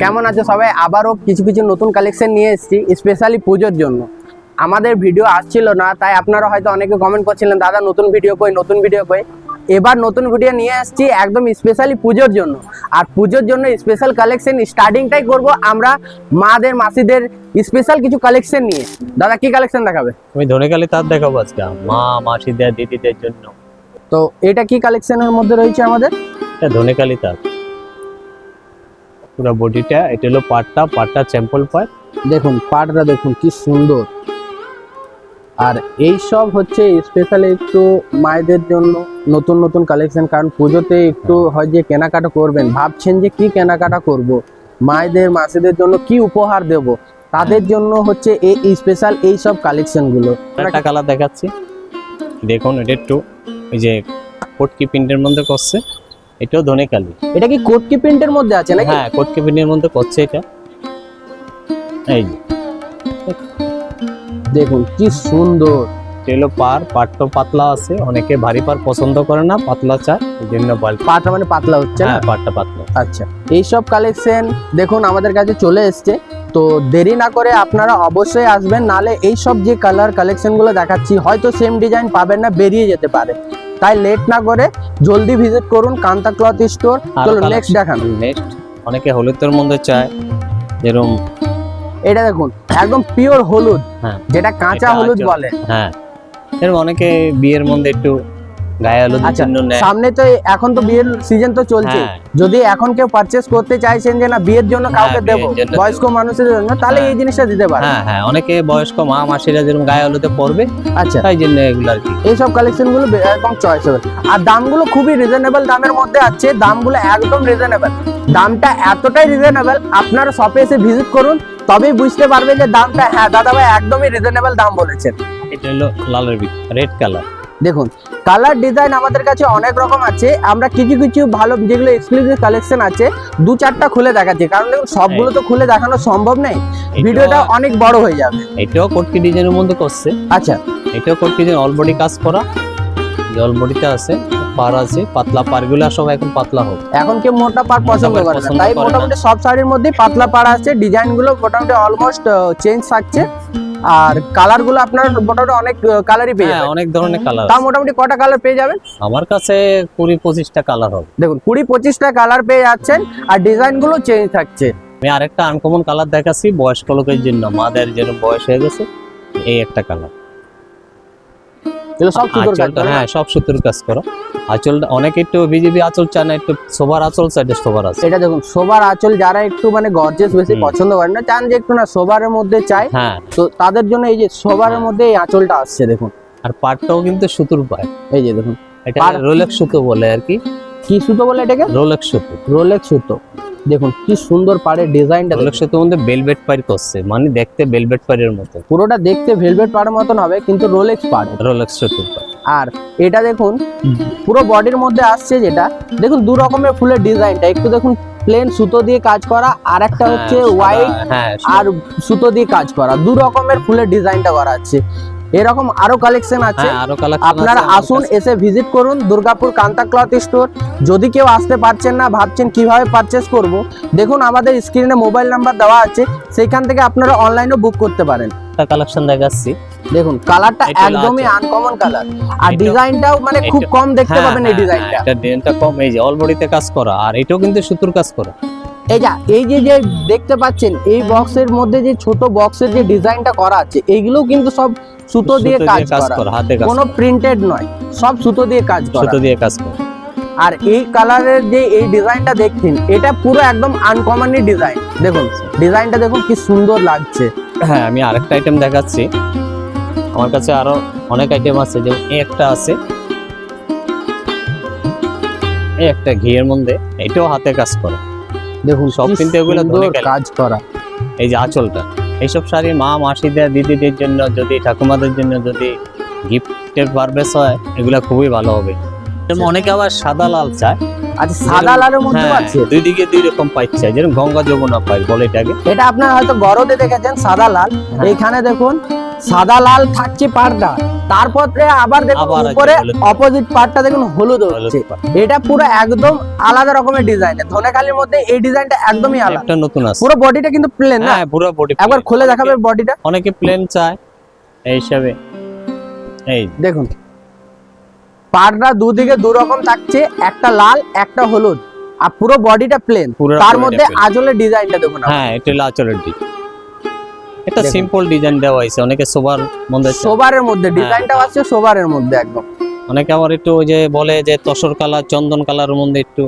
কেমন আছে সবাই আবারও কিছু কিছু নতুন কালেকশন নিয়ে এসেছি স্পেশালি পুজোর জন্য। আমাদের ভিডিও আসছিল না তাই আপনারা হয়তো অনেকে কমেন্ট করছিলেন দাদা নতুন ভিডিও কই নতুন ভিডিও কই? এবার নতুন ভিডিও নিয়ে আসছি একদম স্পেশালি পুজোর জন্য। আর পুজোর জন্য স্পেশাল কালেকশন স্টার্টিংটাই করব আমরা মাদের মাসিদের স্পেশাল কিছু কালেকশন নিয়ে। দাদা কি কালেকশন দেখাবে? আমি ধনেকালি তার দেখাবো আজকে মা মাসিদের দিদিদের জন্য। তো এটা কি কালেকশনের মধ্যে রয়েছে আমাদের? এটা ধনেকালি তার পুরো বডিটা এটা হলো পাটটা পাটটা স্যাম্পল পাট দেখুন, পাটটা দেখুন কি সুন্দর। আর এই সব হচ্ছে স্পেশালি একটু মায়েদের জন্য নতুন নতুন কালেকশন কারণ পুজোতে একটু হয় যে কেনাকাটা করবেন, ভাবছেন যে কি কেনাকাটা করব, মায়েদের, মাসিদের জন্য কি উপহার দেব, তাদের জন্য হচ্ছে এই স্পেশাল এই সব কালেকশনগুলো একটা কালার দেখাচ্ছি। দেখুন, এটা একটু ওই যে কোটকি প্রিন্টের মধ্যে করছে। এটাও ধনেকালি এটা কি কোটকি প্রিন্টের মধ্যে আছে নাকি? হ্যাঁ কোটকি প্রিন্টের মধ্যে করছে এটা। এই যে। দেখুন কি সুন্দর। এটা হলো পার পাটটা পাতলা আছে। অনেকে ভারী পার পছন্দ করে না পাতলা চায় এই জন্য বাল্টি পাটা মানে পাতলা হচ্ছে না? হ্যাঁ পাটটা পাতলা। আচ্ছা এইসব কালেকশন দেখুন আমাদের কাছে চলে এসছে। তো দেরি না করে আপনারা অবশ্যই আসবেন নালে এই সব যে কালার কালেকশনগুলো দেখাচ্ছি হয়তো সেম ডিজাইন পাবেন না বেরিয়ে যেতে পারে। তাই লেট না করে জলদি ভিজিট করুন কান্তা ক্লথ স্টোর চলো নেক্সট দেখান। নেক্সট অনেকে হলুদের মধ্যে চায় এরকম এটা দেখুন একদম পিওর হলুদ হ্যাঁ। যেটা কাঁচা হলুদ বলে। হ্যাঁ। এরকম অনেকে বিয়ের মধ্যে একটু গায়ে হলুদের আচ্ছা জন্য নেয়। সামনে তো এখন তো বিয়ের সিজন তো চলছে। হ্যাঁ। যদি এখন কেউ পারচেস করতে চাইছেন যে না বিয়ের জন্য কাউকে হ্যাঁ, দেবো। বয়স্ক মানুষের জন্য তাহলে হ্যাঁ। এই জিনিসটা দিতে পারে হ্যাঁ হ্যাঁ অনেকে বয়স্ক মা মাসিরা যেরকম গায়ে হলুদে আচ্ছা। তাই জন্য এগুলো আর কি। এইসব কালেকশনগুলো একদম চয়েস হবে। আর দামগুলো খুবই রিজনেবল দামের মধ্যে আছে দামগুলো একদম রিজনেবল দামটা এতটাই রিজনেবল আপনারা শপে এসে ভিজিট করুন তবেই বুঝতে পারবে যে দামটা হ্যাঁ দাদা ভাই একদমই রিজনেবল দাম বলেছেন। এটা হলো লালের রেড কালার দেখুন কালার ডিজাইন আমাদের কাছে অনেক রকম আছে। আমরা কিছু কিছু ভালো যেগুলো এক্সক্লুসিভ কালেকশন আছে দু চারটা খুলে দেখাচ্ছি। কারণ দেখুন সবগুলো তো খুলে দেখানো সম্ভব নেই। ভিডিওটা অনেক বড় হয়ে যাবে। এটাও কোটকি ডিজাইনের মধ্যে করছে। আচ্ছা। এটাও কোটকি ডিজাইন অল বডি কাজ করা। অল বডিতে আছে পার আছে পাতলা পারগুলা সব এখন পাতলা হোক এখন কেউ মোটা পাড় পছন্দ করে তাই মোটামুটি সব শাড়ির মধ্যেই পাতলা পাড় আছে। ডিজাইনগুলো মোটামুটি অলমোস্ট চেঞ্জ থাকছে। আর কালারগুলো আপনার মোটামুটি অনেক কালারই পেয়ে হ্যাঁ যাবেন। অনেক ধরনের কালার তা মোটামুটি কটা কালার পেয়ে যাবেন? আমার কাছে কুড়ি পঁচিশটা কালার হবে। দেখুন কুড়ি পঁচিশটা কালার পেয়ে যাচ্ছেন আর ডিজাইনগুলো চেঞ্জ থাকছে। আমি আরেকটা আনকমন কালার দেখাচ্ছি বয়স্ক লোকের জন্য মাদের যেন বয়স হয়ে গেছে এই একটা কালার হ্যাঁ সব সুতোর কাজ করো। আঁচলটা অনেক একটু আঁচল চায় না একটু সোবার আঁচল সাইডে সোবার আছে এটা দেখুন সোবার আঁচল যারা একটু মানে গর্জেস বেশি পছন্দ করেন না চান যে একটু না সোবারের মধ্যে চাই হ্যাঁ। তো তাদের জন্য এই যে সোবারের হ্যাঁ। মধ্যে এই আঁচলটা আসছে দেখুন। আর পাটটাও কিন্তু সুতোর পায়। এই যে দেখুন এটা রোলেক্স সুতো বলে আর কি। কি সুতো বলে এটাকে? রোলেক্স সুতো। রোলেক্স সুতো। দেখুন কি সুন্দর পাড়ের ডিজাইনটা রোলেক্স সুতোর মধ্যে বেলভেট পাইর করছে মানে দেখতে বেলভেট পাইরের মতো। পুরোটা দেখতে ভেলভেট পাড়ের মতন হবে কিন্তু রোলেক্স পাড়। রোলেক্স সুতো আর এটা দেখুন পুরো বডির মধ্যে আসছে যেটা। দেখুন দু রকমের ফুলের ডিজাইনটা। একটু দেখুন প্লেন সুতো দিয়ে কাজ করা আর একটা হচ্ছে হ্যাঁ, হোয়াইট হ্যাঁ আর সুতো দিয়ে কাজ করা। দু রকমের ফুলের ডিজাইনটা করা আছে। এরকম আরও কালেকশন আছে। হ্যাঁ কালার আপনারা আসুন এসে ভিজিট করুন দুর্গাপুর কান্তা ক্লথ স্টোর যদি কেউ আসতে পারছেন না ভাবছেন কীভাবে পারচেস করব দেখুন আমাদের স্ক্রিনে মোবাইল নাম্বার দেওয়া আছে। সেইখান থেকে আপনারা অনলাইনেও বুক করতে পারেন। একটা কালেকশন দেখাচ্ছি। দেখুন কালারটা একদমই আনকমন কালার আর ডিজাইনটাও মানে খুব কম দেখতে হ্যাঁ, পাবেন এই ডিজাইনটা হ্যাঁ, এটা ডিজাইনটা কম। এই যে অল বডিতে কাজ করা। আর এটাও কিন্তু সুতোর কাজ করা। এই যা এই যে যে দেখতে পাচ্ছেন এই বক্সের মধ্যে যে ছোট বক্সের যে ডিজাইনটা করা আছে এইগুলো কিন্তু সব সুতো দিয়ে কাজ করা। হাতে কাজ কোনো প্রিন্টেড নয় সব সুতো দিয়ে কাজ করা। সুতো দিয়ে কাজ করা। আর এই কালারের যে এই ডিজাইনটা দেখছেন এটা পুরো একদম আনকমনই ডিজাইন দেখুন ডিজাইনটা দেখুন কি সুন্দর লাগছে। হ্যাঁ আমি আরেকটা আইটেম দেখাচ্ছি। আমার কাছে আরও অনেক আইটেম আছে যেমন একটা আছে। এই একটা ঘিয়ের মধ্যে এটাও হাতে কাজ করা। দেখুন সব কিন্তু এগুলো। কাজ করা। এই যে আঁচলটা। এইসব শাড়ি মা মাসিদের দিদিদের জন্য যদি ঠাকুমাদের জন্য যদি গিফটের পারবেস হয় এগুলো খুবই ভালো হবে। যেমন অনেকে আবার সাদা লাল চায়। আচ্ছা সাদা লালের হ্যাঁ, দুই দিকে দুই রকম যেরকম গঙ্গা যমুনা পাই বলে এটাকে। এটা আপনার হয়তো গরদে দেখেছেন সাদা লাল। এখানে এইখানে দেখুন সাদা লাল থাকছে পাড়টা তারপরে আবার দেখুন উপরে অপোজিট পার্টটা দেখুন হলুদ হচ্ছে। এটা পুরো একদম আলাদা রকমের ডিজাইন ধনেখালির মধ্যে এই ডিজাইনটা একদমই আলাদা। একটা নতুন আছে পুরো বডিটা কিন্তু প্লেন না? হ্যাঁ পুরো বডি একবার খুলে দেখাবে বডিটা অনেকে প্লেন চায় এই হিসাবে। এই। দেখুন। পাড়টা দুদিকে দু রকম থাকছে একটা লাল একটা হলুদ। আর পুরো বডিটা প্লেন তার মধ্যে। আজলের ডিজাইনটা দেখুন হ্যাঁ এটা আঁচলের দিক এটা সিম্পল ডিজাইন দেওয়া হয়েছে অনেকে সোবার মধ্যে সোবারের মধ্যে হ্যাঁ। ডিজাইনটাও আছে সোবারের মধ্যে একদম। অনেকে আবার একটু ওই যে বলে যে তসর কালার চন্দন কালারের মধ্যে একটু।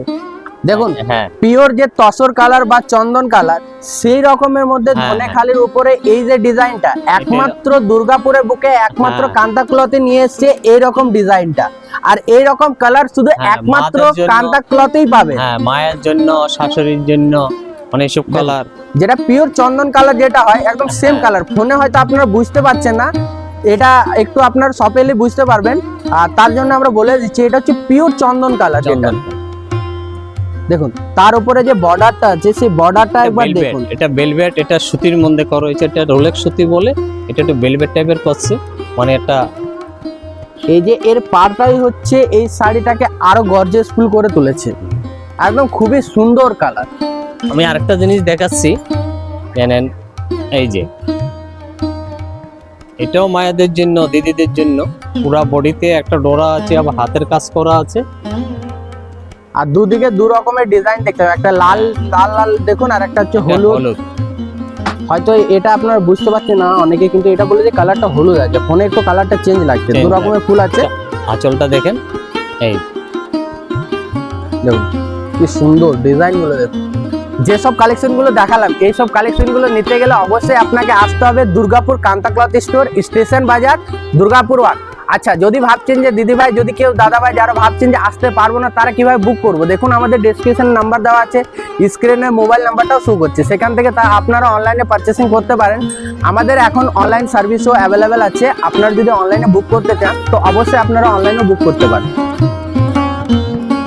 দেখুন হ্যাঁ পিওর যে তসর কালার বা চন্দন কালার সেই রকমের মধ্যে হ্যাঁ, ধনেখালির উপরে এই যে ডিজাইনটা একমাত্র দুর্গাপুরের বুকে একমাত্র হ্যাঁ। কান্তাক্লতে নিয়ে এসছে এই রকম ডিজাইনটা। আর এই রকম কালার শুধু হ্যাঁ, একমাত্র কান্তাক্লতেই পাবে। হ্যাঁ মায়ের জন্য শাশুড়ির জন্য মানে সব কালার যেটা পিওর চন্দন কালার যেটা হয় একদম সেম হ্যাঁ। কালার ফোনে হয়তো আপনারা বুঝতে পারছেন না। এটা একটু আপনার শপে এলে বুঝতে পারবেন। আর তার জন্য আমরা বলে দিচ্ছি এটা হচ্ছে পিওর চন্দন কালার যেটা। দেখুন তার উপরে যে বর্ডারটা আছে সেই বর্ডারটা একবার দেখুন। এটা বেলভেট এটা সুতির মধ্যে করা হয়েছে এটা রোলেক্স সুতি বলে এটা একটু বেলভেট টাইপের করছে। মানে এটা এই যে এর পাড়টাই হচ্ছে এই শাড়িটাকে আরও গর্জিয়াসফুল করে তুলেছে। একদম খুবই সুন্দর কালার আমি আরেকটা জিনিস দেখাচ্ছি। জানেন এই যে। এটাও মায়েদের জন্য দিদিদের জন্য। পুরা বডিতে একটা ডোরা আছে আবার হাতের কাজ করা আছে। আর দুদিকে দু রকমের ডিজাইন দেখতে হবে। একটা লাল লাল লাল দেখুন আর একটা হচ্ছে হলুদ। হয়তো এটা আপনারা বুঝতে পারছেন না অনেকে কিন্তু এটা বলে যে কালারটা হলুদ আছে। ফোনে একটু কালারটা চেঞ্জ লাগছে। দু রকমের ফুল আছে। আঁচলটা দেখেন। এই। দেখুন কি সুন্দর ডিজাইনগুলো দেখুন। যেসব কালেকশনগুলো দেখালাম, এইসব কালেকশনগুলো নিতে গেলে অবশ্যই আপনাকে আসতে হবে Durgapur Kanta cloth store, station Bazar, Durgapur one. আচ্ছা যদি ভাবছেন যে দিদি ভাই যদি কেউ দাদা ভাই যারা ভাবছেন যে আসতে পারব না, তারা কীভাবে বুক করব? দেখুন, আমাদের ডেসক্রিপশন নাম্বার দেওয়া আছে স্ক্রিনে মোবাইল নাম্বারটাও শো করছে। সেখান থেকে তা আপনারা অনলাইনে পারচেসিং করতে পারেন। আমাদের এখন অনলাইন সার্ভিসও অ্যাভেলেবেল আছে। আপনারা যদি অনলাইনে বুক করতে চান, তো অবশ্যই আপনারা অনলাইনে বুক করতে পারেন।